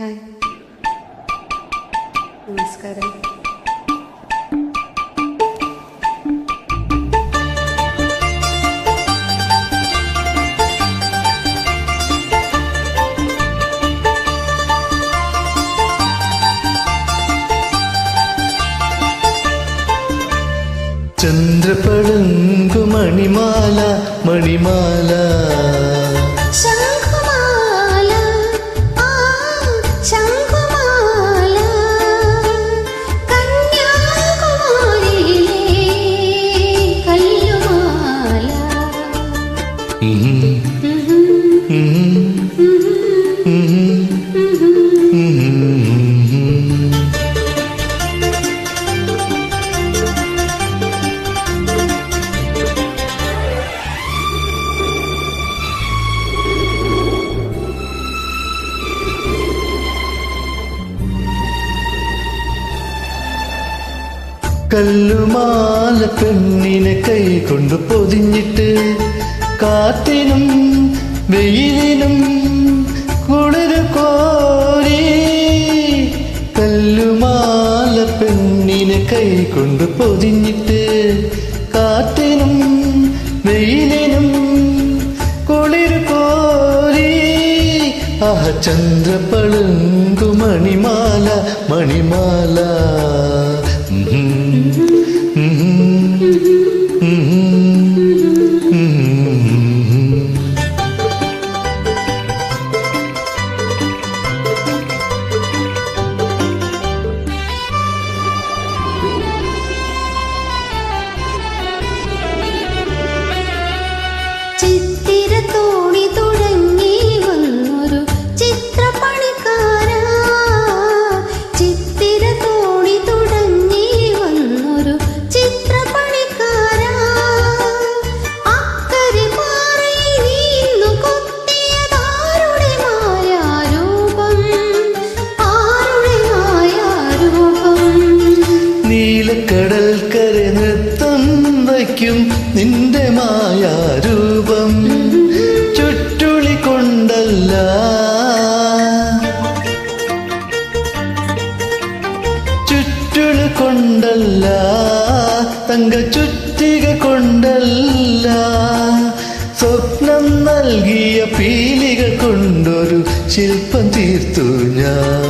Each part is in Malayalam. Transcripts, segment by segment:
ഹായ്. നമസ്കാരം. ചന്ദ്രപളുങ്കു മണിമാല മണിമാല. കല്ലുമാല പെണ്ണിനെ കൈ കൊണ്ട് പൊതിഞ്ഞിട്ട് കാറ്റിനും വെയിലിനും കുളിര് കോരി കല്ലുമാല പെണ്ണിനെ കൈ കൊണ്ട് പൊതിഞ്ഞിട്ട് കാറ്റിനും വെയിലിനും കുളിര് കോരി. ആ ചന്ദ്രപ്പളുങ്കു മണിമാല മണിമാല. നീലക്കടൽ കര നൃത്തം വയ്ക്കും നിന്റെ മായാരൂപം. ചുറ്റുളി കൊണ്ടല്ല. ചുറ്റുളി കൊണ്ടല്ല. തങ്ക ചുറ്റിക കൊണ്ടല്ല. സ്വപ്നം നൽകിയ പീലികൾ കൊണ്ടൊരു ശില്പം തീർത്തു ഞാൻ.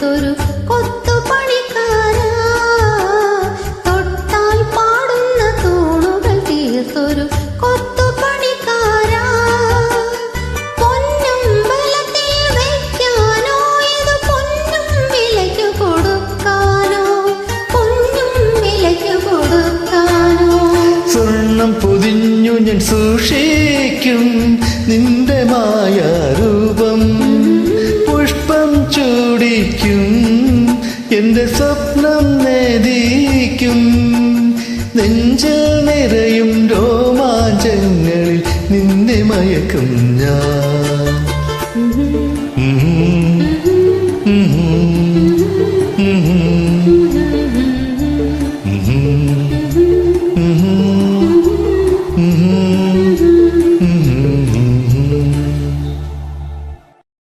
¡Suscríbete! നെഞ്ചിൽ നിറയും രോമാഞ്ചങ്ങളിൽ നിന്നെ മയക്കും ഞാൻ. ഉം.